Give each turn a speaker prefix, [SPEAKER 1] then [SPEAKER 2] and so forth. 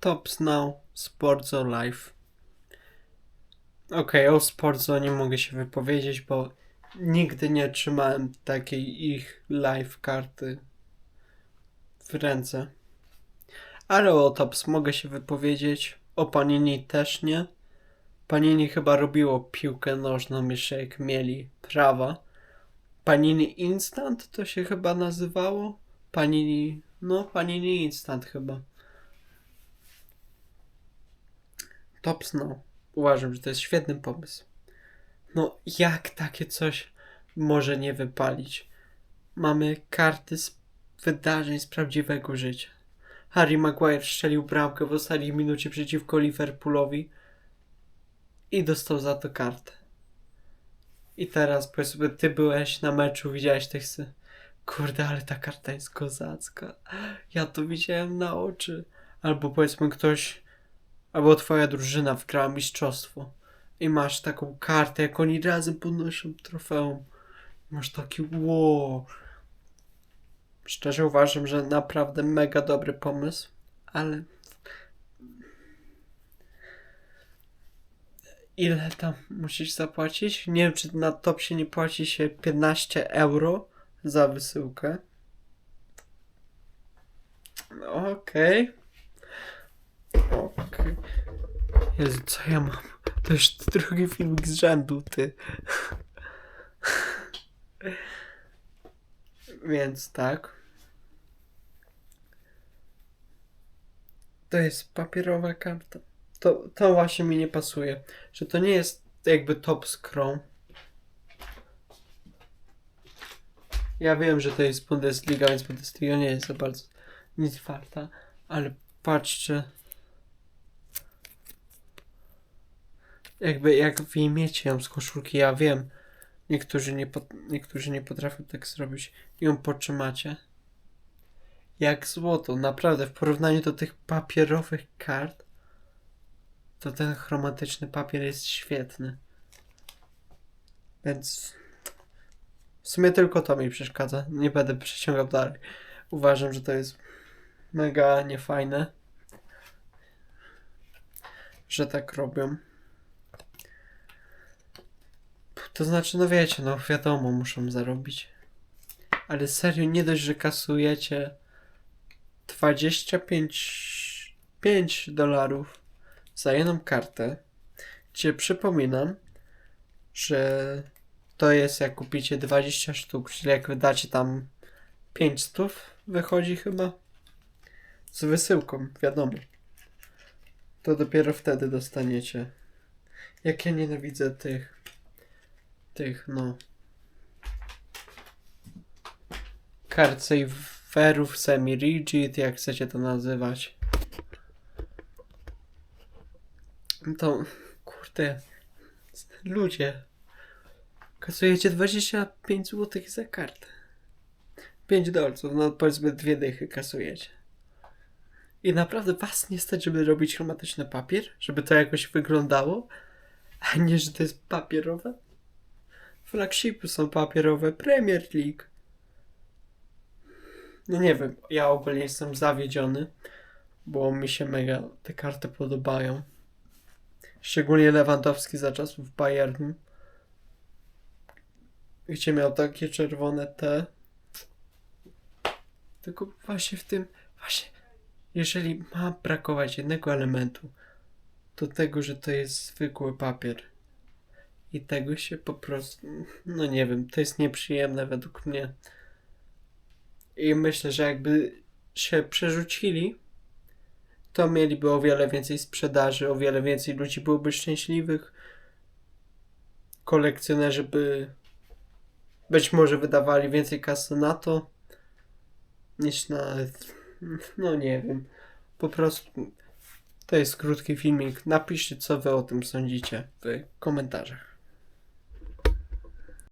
[SPEAKER 1] Tops Now Sportzo Live. Okej, o Sportzo nie mogę się wypowiedzieć, bo nigdy nie trzymałem takiej ich live karty w ręce. Ale o Tops mogę się wypowiedzieć, o Panini też nie. Panini chyba robiło piłkę nożną jeszcze jak mieli prawa. Panini Instant to się chyba nazywało? Panini, no Panini Instant chyba. Tops no. Uważam, że to jest świetny pomysł. No jak takie coś może nie wypalić? Mamy karty z wydarzeń z prawdziwego życia. Harry Maguire strzelił bramkę w ostatniej minucie przeciwko Liverpoolowi i dostał za to kartę. I teraz powiedzmy, ty byłeś na meczu, widziałeś tych sy... Kurde, ale ta karta jest kozacka. Ja to widziałem na oczy. Albo powiedzmy ktoś, albo twoja drużyna wygrała mistrzostwo i masz taką kartę, jak oni razem podnoszą trofeum. Masz taki wow. Szczerze uważam, że naprawdę mega dobry pomysł, ale ile tam musisz zapłacić? Nie wiem, czy na Topsie nie płaci się 15 euro za wysyłkę. Okej. Okej. Jezu, co ja mam? To już drugi filmik z rzędu, ty. Więc tak. To jest papierowa karta. To, to właśnie mi nie pasuje. Że to nie jest jakby top scrum. Ja wiem, że to jest Bundesliga, więc Bundesliga nie jest za bardzo nic warta. Ale patrzcie. Jakby jak wyjmiecie ją z koszulki, ja wiem. Niektórzy nie, pot- niektórzy nie potrafią tak zrobić. Ją potrzymacie. Jak złoto, naprawdę, w porównaniu do tych papierowych kart, to ten chromatyczny papier jest świetny. Więc w sumie tylko to mi przeszkadza. Nie będę przeciągał dalej. Uważam, że to jest mega niefajne, że tak robią. To znaczy, no wiecie, no wiadomo, muszą zarobić. Ale serio, nie dość, że kasujecie 25 5 dolarów za jedną kartę, gdzie przypominam, że to jest jak kupicie 20 sztuk, czyli jak wydacie tam 5 stów, wychodzi chyba z wysyłką, wiadomo. To dopiero wtedy dostaniecie. Jak ja nienawidzę tych tych, no. Card saverów semi-rigid, jak chcecie to nazywać. To, kurde, ludzie, kasujecie 25 zł za kartę. 5 dolców, no powiedzmy dwie dychy kasujecie. I naprawdę was nie stać, żeby robić chromatyczny papier? Żeby to jakoś wyglądało? A nie, że to jest papierowe? Flagshipy są papierowe, Premier League. No nie wiem, ja ogólnie jestem zawiedziony, bo mi się mega te karty podobają. Szczególnie Lewandowski za czasów Bayernu. Gdzie miał takie czerwone T. Tylko właśnie w tym, właśnie, jeżeli ma brakować jednego elementu, to tego, że to jest zwykły papier. I tego się po prostu, no nie wiem, to jest nieprzyjemne według mnie. I myślę, że jakby się przerzucili, to mieliby o wiele więcej sprzedaży, o wiele więcej ludzi byłoby szczęśliwych. Kolekcjonerzy by być może wydawali więcej kasy na to, niż na, no nie wiem, po prostu to jest krótki filmik. Napiszcie, co wy o tym sądzicie w komentarzach.